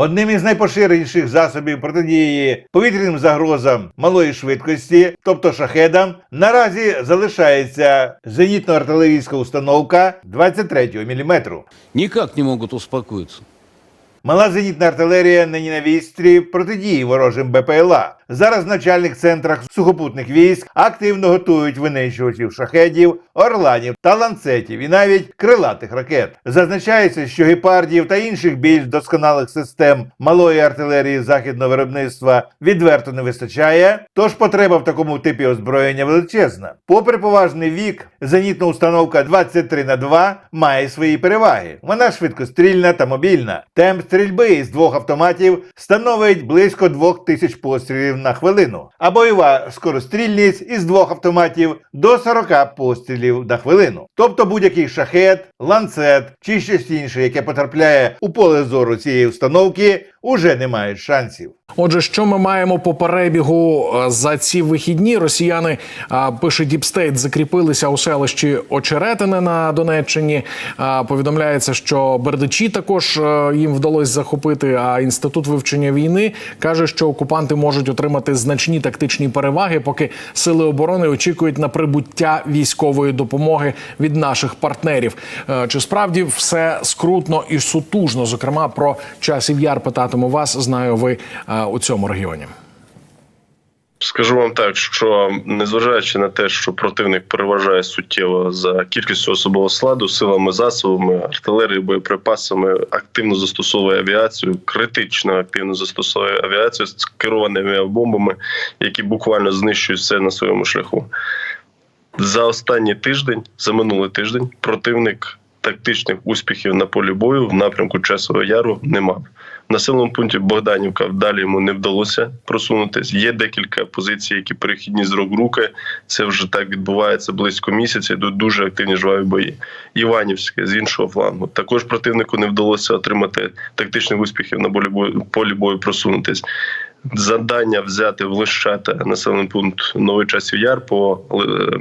Одним із найпоширеніших засобів протидії повітряним загрозам малої швидкості, тобто шахедам, наразі залишається зенітно-артилерійська установка 23 мм. Ніяк не можуть успокоїтися. Мала зенітна артилерія нині на вістрі протидії ворожим БПЛА. Зараз в начальних центрах сухопутних військ активно готують винищувачів шахедів, орланів та ланцетів і навіть крилатих ракет. Зазначається, що гепардів та інших більш досконалих систем малої артилерії західного виробництва відверто не вистачає. Тож потреба в такому типі озброєння величезна. Попри поважний вік, зенітна установка 23 на 2 має свої переваги. Вона швидкострільна та мобільна. Темп стрільби із двох автоматів становить близько 2000 пострілів на хвилину, а бойова скорострільність із двох автоматів до 40 пострілів на хвилину. Тобто будь-який шахет, ланцет чи щось інше, яке потрапляє у поле зору цієї установки, уже не мають шансів. Отже, що ми маємо по перебігу е, за ці вихідні? Росіяни пише Діпстейт, закріпилися у селищі Очеретине на Донеччині. Повідомляється, що Бердичі також е, їм вдалося захопити. А інститут вивчення війни каже, що окупанти можуть отримати значні тактичні переваги, поки сили оборони очікують на прибуття військової допомоги від наших партнерів. Е, Чи справді все скрутно і сутужно? Зокрема, про часів яр питатиму вас. Знаю, ви е, у цьому регіоні. Скажу вам так, що незважаючи на те, що противник переважає суттєво за кількістю особового складу, силами, засобами, артилерією, боєприпасами, активно застосовує авіацію, критично активно застосовує авіацію з керованими авіабомбами, які буквально знищують все на своєму шляху. За останній тиждень, за минулий тиждень, противник тактичних успіхів на полі бою в напрямку Часового Яру не мав. В населеному пункті Богданівка далі йому не вдалося просунутись. Є декілька позицій, які перехідні з рук в руки. Це вже так відбувається близько місяця. Йдуть дуже активні жваві бої. Іванівське з іншого флангу. Також противнику не вдалося отримати тактичних успіхів на полі бою, просунутись. Завдання взяти влищати населений пункт Новий Часів Яр по е,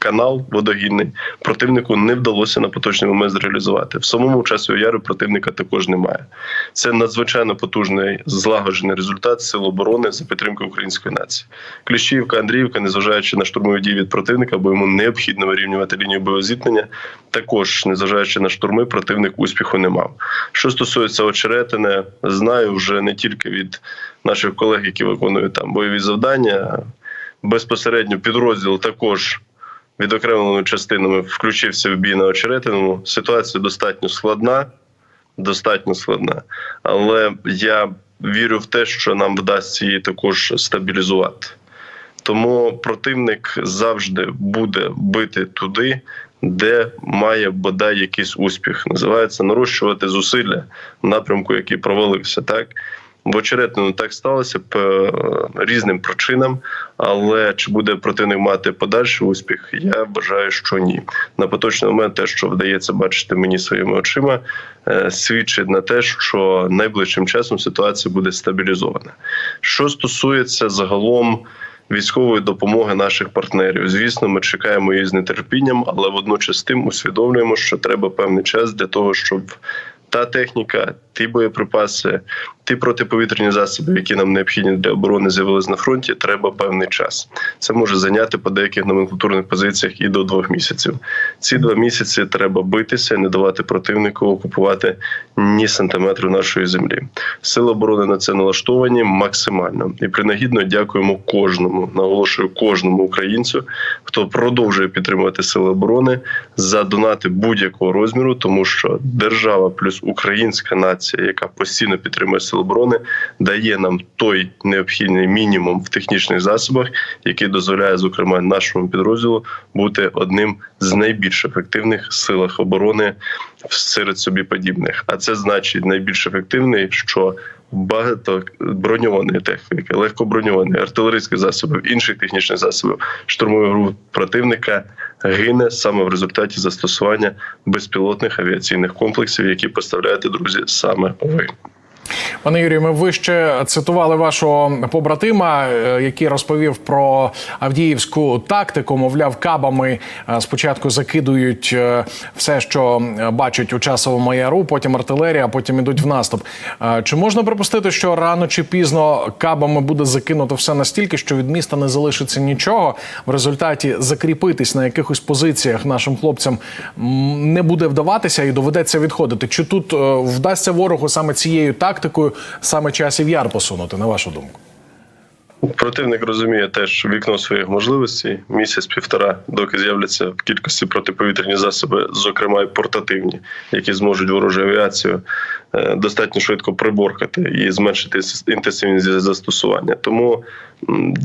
канал водогінний противнику не вдалося на поточний момент зреалізувати. В самому часу яру противника також немає. Це надзвичайно потужний злагоджений результат сил оборони за підтримки української нації. Кліщівка, Андріївка, незважаючи на штурмові дії від противника, бо йому необхідно вирівнювати лінію боєзіткнення, також незважаючи на штурми, противник успіху не мав. Що стосується очеретине, знаю вже не тільки від наших колег, які виконують там бойові завдання. Безпосередньо підрозділ також відокремленими частинами включився в бій на очеретиному. Ситуація достатньо складна, достатньо складна. Але я вірю в те, що нам вдасться її також стабілізувати. Тому противник завжди буде бити туди, де має бодай якийсь успіх. Називається нарощувати зусилля напрямку, який провалився. Так в очеретному так сталося по е, різним причинам, але чи буде противник мати подальший успіх? Я вважаю, що ні. На поточний момент те, що вдається бачити мені своїми очима, е, свідчить на те, що найближчим часом ситуація буде стабілізована. Що стосується загалом. Військової допомоги наших партнерів, звісно, ми чекаємо її з нетерпінням, але водночас тим усвідомлюємо, що треба певний час для того, щоб та техніка, ті боєприпаси, ті протиповітряні засоби, які нам необхідні для оборони, з'явились на фронті. Треба певний час. Це може зайняти по деяких номенклатурних позиціях і до двох місяців. Ці два місяці треба битися, не давати противнику окупувати ні сантиметру нашої землі. Сили оборони на це налаштовані максимально і принагідно дякуємо кожному, наголошую кожному українцю, хто продовжує підтримувати сили оборони за донати будь-якого розміру, тому що держава плюс українська нація, яка постійно підтримує сили оборони, дає нам той необхідний мінімум в технічних засобах, який дозволяє, зокрема, нашому підрозділу бути одним з найбільш ефективних силах оборони серед собі подібних. А це значить найбільш ефективний, що багато броньованої техніки, легкоброньованої, артилерійських засобів, інших технічних засобів штурмових груп противника гине саме в результаті застосування безпілотних авіаційних комплексів, які поставляєте, друзі, саме ви. Пане Юрію, ми вище цитували вашого побратима, е, який розповів про Авдіївську тактику. Мовляв, кабами е, спочатку закидують е, все, що бачать у часовому яру, потім артилерія, потім ідуть в наступ. Чи можна припустити, що рано чи пізно кабами буде закинуто все настільки, що від міста не залишиться нічого? В результаті закріпитись на якихось позиціях нашим хлопцям не буде вдаватися і доведеться відходити. Чи тут вдасться ворогу саме цією тактикою саме часів яр посунути, на вашу думку? Противник розуміє теж вікно своїх можливостей місяць-півтора, доки з'являться в кількості протиповітряні засоби, зокрема й портативні, які зможуть ворожу авіацію достатньо швидко приборкати і зменшити інтенсивність застосування. Тому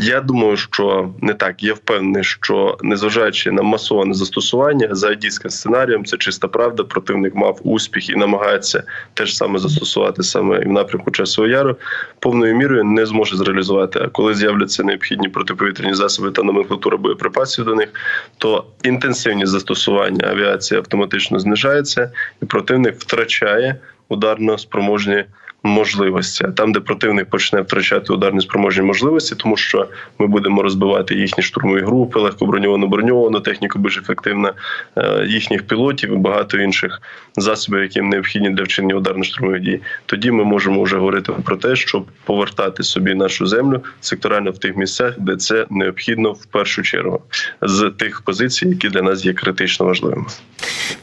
я думаю, що не так. Я впевнений, що незважаючи на масоване застосування за адійським сценарієм, це чиста правда. Противник мав успіх і намагається теж саме застосувати саме і в напрямку часового яру, повною мірою не зможе зреалізувати. А коли з'являться необхідні протиповітряні засоби та номенклатура боєприпасів до них, то інтенсивність застосування авіації автоматично знижається, і противник втрачає ударно спроможні можливості. А там, де противник почне втрачати ударні спроможні можливості, тому що ми будемо розбивати їхні штурмові групи, легкоброньовану броньовану техніку більш ефективна, е, їхніх пілотів і багато інших засобів, які необхідні для вчинення ударно-штурмових дій. Тоді ми можемо вже говорити про те, щоб повертати собі нашу землю секторально в тих місцях, де це необхідно в першу чергу, з тих позицій, які для нас є критично важливими.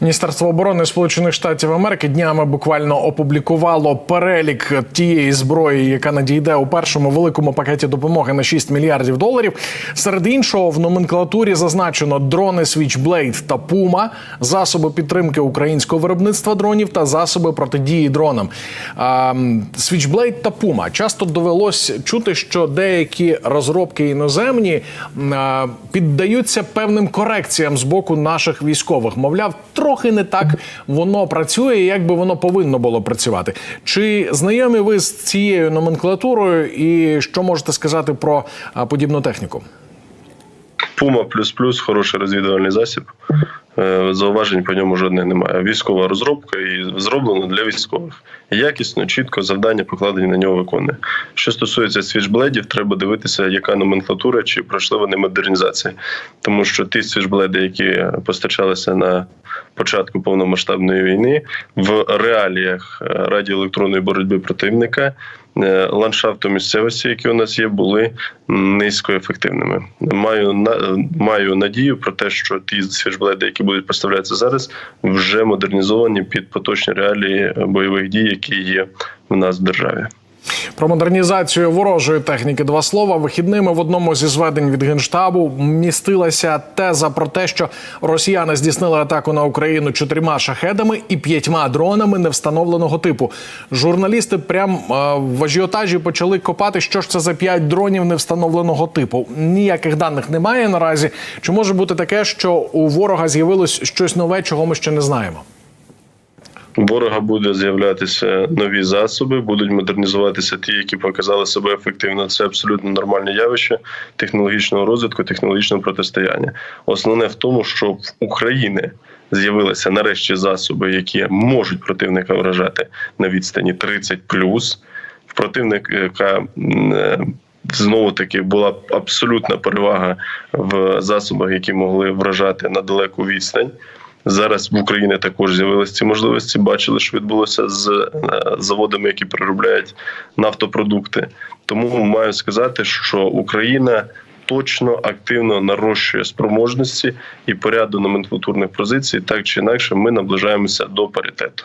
Міністерство оборони Сполучених Штатів Америки днями буквально опублікувало перелік тієї зброї, яка надійде у першому великому пакеті допомоги на 6 мільярдів доларів. Серед іншого в номенклатурі зазначено дрони Switchblade та Puma, засоби підтримки українського виробництва дронів та засоби протидії дронам. Switchblade та Puma. часто довелось чути, що деякі розробки іноземні піддаються певним корекціям з боку наших військових. Мовляв, трохи не так воно працює, як би воно повинно було працювати. Чи знайомі ви з цією номенклатурою, і що можете сказати про подібну техніку? Пума плюс плюс хороший розвідувальний засіб. Е, Зауважень по ньому жодних немає. Військова розробка і зроблена для військових. Якісно, чітко завдання покладені на нього виконує. Що стосується свічбледів, треба дивитися, яка номенклатура чи пройшли вони модернізації. Тому що ті свічбледи, які постачалися на початку повномасштабної війни, в реаліях е, радіоелектронної боротьби противника. е, Ландшафту місцевості, які у нас є, були низькоефективними. Маю на маю надію про те, що ті свіжбледи, які будуть поставлятися зараз, вже модернізовані під поточні реалії бойових дій, які є в нас в державі. Про модернізацію ворожої техніки два слова. Вихідними в одному зі зведень від генштабу містилася теза про те, що росіяни здійснили атаку на Україну чотирма шахедами і п'ятьма дронами невстановленого типу. Журналісти прям е, в ажіотажі почали копати, що ж це за п'ять дронів невстановленого типу. Ніяких даних немає наразі. Чи може бути таке, що у ворога з'явилось щось нове, чого ми ще не знаємо? Ворога буде з'являтися нові засоби, будуть модернізуватися ті, які показали себе ефективно. Це абсолютно нормальне явище технологічного розвитку, технологічного протистояння. Основне в тому, що в Україні з'явилися нарешті засоби, які можуть противника вражати на відстані 30+. В противника е, знову таки була абсолютна перевага в засобах, які могли вражати на далеку відстань. Зараз в Україні також з'явилися ці можливості. Бачили, що відбулося з е, заводами, які переробляють нафтопродукти. Тому маю сказати, що Україна точно активно нарощує спроможності і поряду номенклатурних позицій. Так чи інакше, ми наближаємося до паритету.